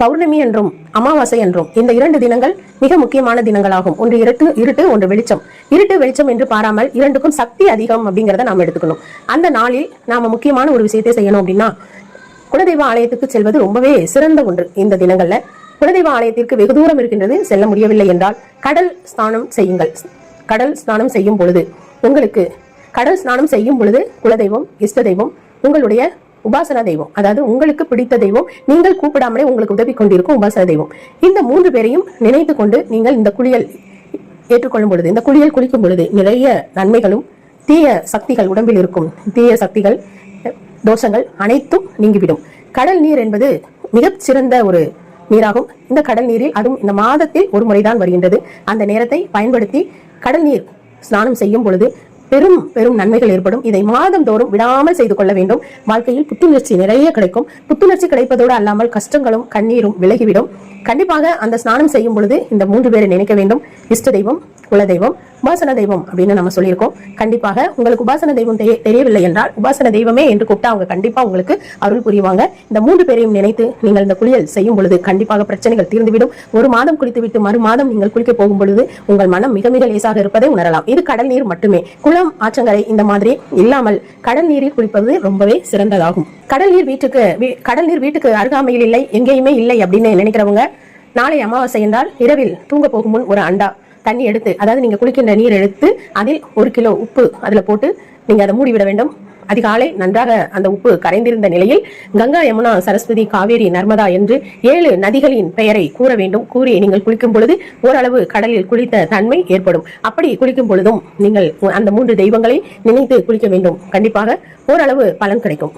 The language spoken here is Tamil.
பௌர்ணமி என்றும் அமாவாசை என்றும் இந்த இரண்டு தினங்கள் மிக முக்கியமான தினங்களாகும். ஒன்று இருட்டு இருட்டு ஒன்று வெளிச்சம். இருட்டு வெளிச்சம் என்று பாராமல் இரண்டுக்கும் சக்தி அதிகம் அப்படிங்கிறத நாம் எடுத்துக்கணும். அந்த நாளில் நாம முக்கியமான ஒரு விஷயத்தை செய்யணும் அப்படின்னா குலதெய்வ ஆலயத்துக்கு செல்வது ரொம்பவே சிறந்த ஒன்று இந்த தினங்கள்ல. குலதெய்வ ஆலயத்திற்கு வெகு தூரம் இருக்கின்றது செல்ல முடியவில்லை என்றால் கடல் ஸ்நானம் செய்யுங்கள். கடல் ஸ்நானம் செய்யும் பொழுது உங்களுக்கு கடல் ஸ்நானம் செய்யும் பொழுது குலதெய்வம் இஷ்ட தெய்வம் உங்களுடைய உபாசனா தெய்வம் அதாவது உங்களுக்கு பிடித்த தெய்வம் நீங்கள் கூப்பிடாமலே உங்களுக்கு உதவி கொண்டிருக்கும் உபாசன தெய்வம். இந்த மூன்று பேரையும் நினைத்து கொண்டு நீங்கள் இந்த குளியல் ஏற்றுக்கொள்ளும் பொழுது இந்த குளியல் குளிக்கும் பொழுது நிறைய நன்மைகளும் தீய சக்திகள் உடம்பில் இருக்கும் தீய சக்திகள் தோஷங்கள் அனைத்தும் நீங்கிவிடும். கடல் நீர் என்பது மிகச் சிறந்த ஒரு நீராகும். இந்த கடல் நீரில் அதுவும் இந்த மாதத்தில் ஒரு முறைதான் வருகின்றது. அந்த நேரத்தை பயன்படுத்தி கடல் நீர் ஸ்நானம் செய்யும் பொழுது பெரும் பெரும் நன்மைகள் ஏற்படும். இதை மாதம் தோறும் விடாமல் செய்து கொள்ள வேண்டும். வாழ்க்கையில் புத்துணர்ச்சி நிறைய கிடைக்கும். புத்துணர்ச்சி கிடைப்பதோடு அல்லாமல் கஷ்டங்களும் கண்ணீரும் விலகிவிடும். கண்டிப்பாக அந்த ஸ்நானம் செய்யும் பொழுது இந்த மூன்று பேரை நினைக்க வேண்டும். இஷ்ட தெய்வம் குலதெய்வம் உபாசன தெய்வம் அப்படின்னு நம்ம சொல்லியிருக்கோம். கண்டிப்பாக உங்களுக்கு உபாசன தெய்வம் தெரிய- தெரியவில்லை என்றால் உபாசன தெய்வமே என்று கூப்பிட்டா அவங்க கண்டிப்பா உங்களுக்கு அருள் புரிவாங்க. இந்த மூன்று பேரையும் நினைத்து நீங்கள் இந்த குளியல் செய்யும் பொழுது கண்டிப்பாக பிரச்சனைகள் தீர்ந்துவிடும். ஒரு மாதம் குளித்துவிட்டு மறு மாதம் நீங்கள் குளிக்க போகும் பொழுது உங்கள் மனம் மிக மிக லேசாக இருப்பதை உணரலாம். இது கடல் நீர் மட்டுமே. குளம் ஆற்றங்கரை இந்த மாதிரி இல்லாமல் கடல் நீரில் குளிப்பது ரொம்பவே சிறந்ததாகும். கடல் நீர் வீட்டுக்கு கடல் நீர் வீட்டுக்கு அருகாமையில் இல்லை எங்கேயுமே இல்லை அப்படின்னு நினைக்கிறவங்க நாளை அமாவாசை என்றால் இரவில் தூங்க போகும் முன் ஒரு அண்டா. தண்ணி எடுத்து அதாவது நீங்க குளிக்கின்ற நீர் எடுத்து அதில் ஒரு கிலோ உப்பு அதுல போட்டு நீங்க அதை மூடிவிட வேண்டும். அதிகாலை நன்றாக அந்த உப்பு கரைந்திருந்த நிலையில் கங்கா யமுனா சரஸ்வதி காவேரி நர்மதா என்று ஏழு நதிகளின் பெயரை கூற வேண்டும். கூறி நீங்கள் குளிக்கும் பொழுது ஓரளவு கடலில் குளித்த தன்மை ஏற்படும். அப்படி குளிக்கும் பொழுதும் நீங்கள் அந்த மூன்று தெய்வங்களை நினைத்து குளிக்க வேண்டும். கண்டிப்பாக ஓரளவு பலன் கிடைக்கும்.